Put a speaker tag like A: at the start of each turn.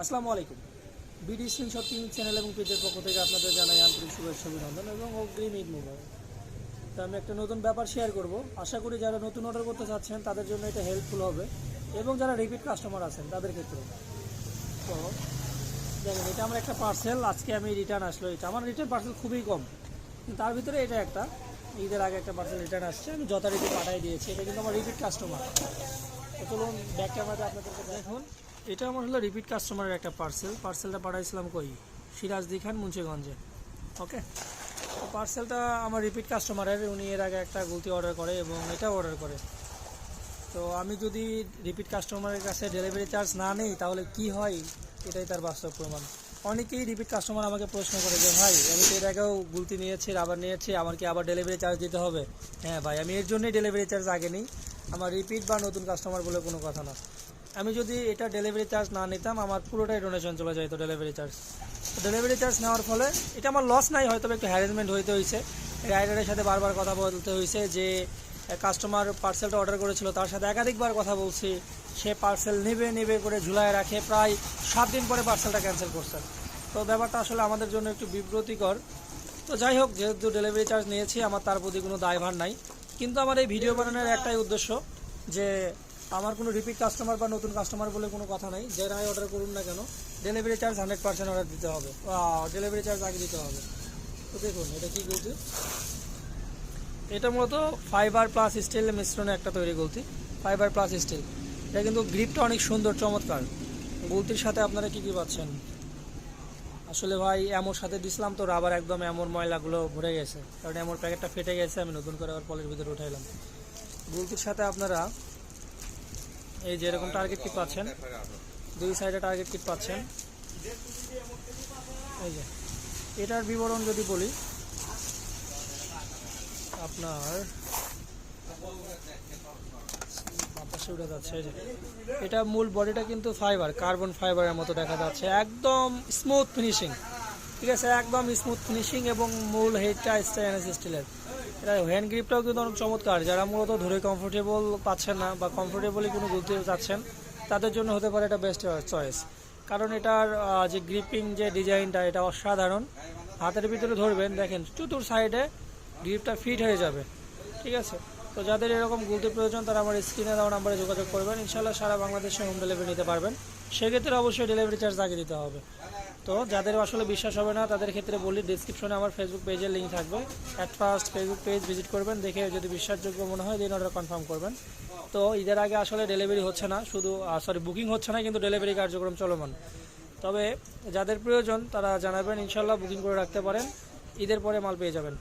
A: আসসালামু আলাইকুম। BD Singh shopping channel এবং পেজের পক্ষ থেকে আপনাদের জানাই আন্তরিক শুভেচ্ছা, অভিনন্দন এবং অগ্রিম ঈদ মুবারক। তো আমি একটা নতুন ব্যাপার শেয়ার করব। আশা করি যারা নতুন অর্ডার করতে চাচ্ছেন, তাদের জন্য এটা হেল্পফুল হবে এবং যারা রিপিট কাস্টমার আছেন, তাদের ক্ষেত্রে। তো দেখেন, এটা আমার একটা পার্সেল আজকে আমি রিটার্ন আসলো। এটা আমার রিটার্ন পার্সেল খুবই কম, কিন্তু তার ভিতরে এটা একটা, ঈদের আগে একটা পার্সেল রিটার্ন আসছে, আমি যথারীতি পাঠিয়ে দিয়েছি। এটা কিন্তু আমার রিপিট কাস্টমার তো চলুন ব্যাক ক্যামেরাতে আপনাদেরকে দেখুন। এটা আমার হলো রিপিট কাস্টমারের একটা পার্সেল পার্সেলটা পাঠাইছিলাম কই? সিরাজদি খান, মুন্সিগঞ্জে। ওকে পার্সেলটা আমার রিপিট কাস্টমারের উনি এর আগে একটা গুলতি অর্ডার করে এবং এটাও অর্ডার করে। তো আমি যদি রিপিট কাস্টমারের কাছে ডেলিভারি চার্জ না নেই, তাহলে কি হয়? এটাই তার বাস্তব প্রমাণ। অনেকেই রিপিট কাস্টমার আমাকে প্রশ্ন করে যে, ভাই, আমি তো এর আগেও গুলতি নিয়েছি আবার নিয়েছি, আমার কি আবার ডেলিভারি চার্জ দিতে হবে? হ্যাঁ ভাই, আমি এর জন্যই ডেলিভারি চার্জ আগে নিই। আমার রিপিট বা নতুন কাস্টমার বলে কোনো কথা না। আমি যদি এটা ডেলিভারি চার্জ না নিতাম, আমার পুরোটাই ডোনেশন চলে যেত ডেলিভারি চার্জ ডেলিভারি চার্জ নেওয়ার ফলে এটা আমার লস নাই হয়তো একটু হ্যারাসমেন্ট হইতে হয়েছে রাইডারের সাথে বারবার কথা বলতে হয়েছে যে কাস্টমার পার্সেলটা অর্ডার করেছিল, তার সাথে একাধিকবার কথা বলছি। সে পার্সেল নেবে নেবে করে ঝুলায় রাখে, প্রায় সাত দিন পরে পার্সেলটা ক্যান্সেল করছে। তো ব্যাপারটা আসলে আমাদের জন্য একটু বিব্রতিকর। তো যাই হোক, যেহেতু ডেলিভারি চার্জ নিয়েছি, আমার তার প্রতি কোনো দায়ভার নাই। কিন্তু আমার এই ভিডিও বানানোর একটাই উদ্দেশ্য যে আমার কোনো রিপিট কাস্টমার বা নতুন কাস্টমার বলে কোনো কথা নাই। যারাই অর্ডার করুন না কেন delivery charge hundred percent order দিতে হবে। ডেলিভারি চার্জ আগে দিতে হবে। তো দেখুন, এটা কি বলছি এটা মূলত ফাইবার প্লাস স্টিল মিশ্রণে একটা তৈরি গলতি। ফাইবার প্লাস স্টিল এটা কিন্তু গ্রিপটা অনেক সুন্দর, চমৎকার। গলতির সাথে আপনারা কি কী পাচ্ছেন? আসলে ভাই এমোর সাথে দিছিলাম তো রাবার একদম এমোর ময়লাগুলো ভরে গেছে। কারণ এমোর প্যাকেটটা ফেটে গেছে, আমি নতুন করে আবার পলের ভিতরে উঠাইলাম। গুলতির সাথে আপনারা এই যে এরকম টার্গেট কিট পাচ্ছেন। দুই সাইডে টার্গেট কিট পাচ্ছেন। এই যে, এটার বিবরণ যদি বলি, আপনার যাচ্ছে, এই যে। এটা মূল বডিটা কিন্তু ফাইবার কার্বন ফাইবারের মতো দেখা যাচ্ছে। একদম স্মুথ ফিনিশিং ঠিক আছে? একদম স্মুথ ফিনিশিং এবং মূল হেডটা স্টেনলেস স্টিলের হ্যান্ড গ্রিপটাও কিন্তু অনেক চমৎকার। যারা মূলত ধরে কমফোর্টেবল পাচ্ছেন না বা কমফোর্টেবলি কোনো গুলতে চাচ্ছেন, তাদের জন্য হতে পারে এটা বেস্ট চয়েস কারণ এটার যে গ্রিপিং যে ডিজাইনটা এটা অসাধারণ। হাতের ভিতরে ধরবেন, দেখেন, চতুর সাইডে গ্রিপটা ফিট হয়ে যাবে। ঠিক আছে? তো যাদের এরকম গুলতির প্রয়োজন, তারা আমার স্ক্রিনে দেওয়া নাম্বারে যোগাযোগ করবেন। ইনশাল্লাহ সারা বাংলাদেশে হোম ডেলিভারি নিতে পারবেন। সেক্ষেত্রে অবশ্যই ডেলিভারি চার্জ আগে দিতে হবে। তো যাদের আসলে বিশ্বাস হবে না, তাদের ক্ষেত্রে বলি ডিসক্রিপশনে আমার ফেসবুক পেজের লিঙ্ক থাকবে। At first Facebook page visit করবেন, দেখে যদি বিশ্বাসযোগ্য মনে হয় দিন অর্ডার কনফার্ম করবেন। তো ঈদের আগে আসলে ডেলিভারি হচ্ছে না, শুধু সরি বুকিং হচ্ছে না, কিন্তু ডেলিভারি কার্যক্রম চলমান। তবে যাদের প্রয়োজন, তারা জানাবেন ইনশাল্লাহ বুকিং করে রাখতে পারেন। ঈদের পরে মাল পেয়ে যাবেন।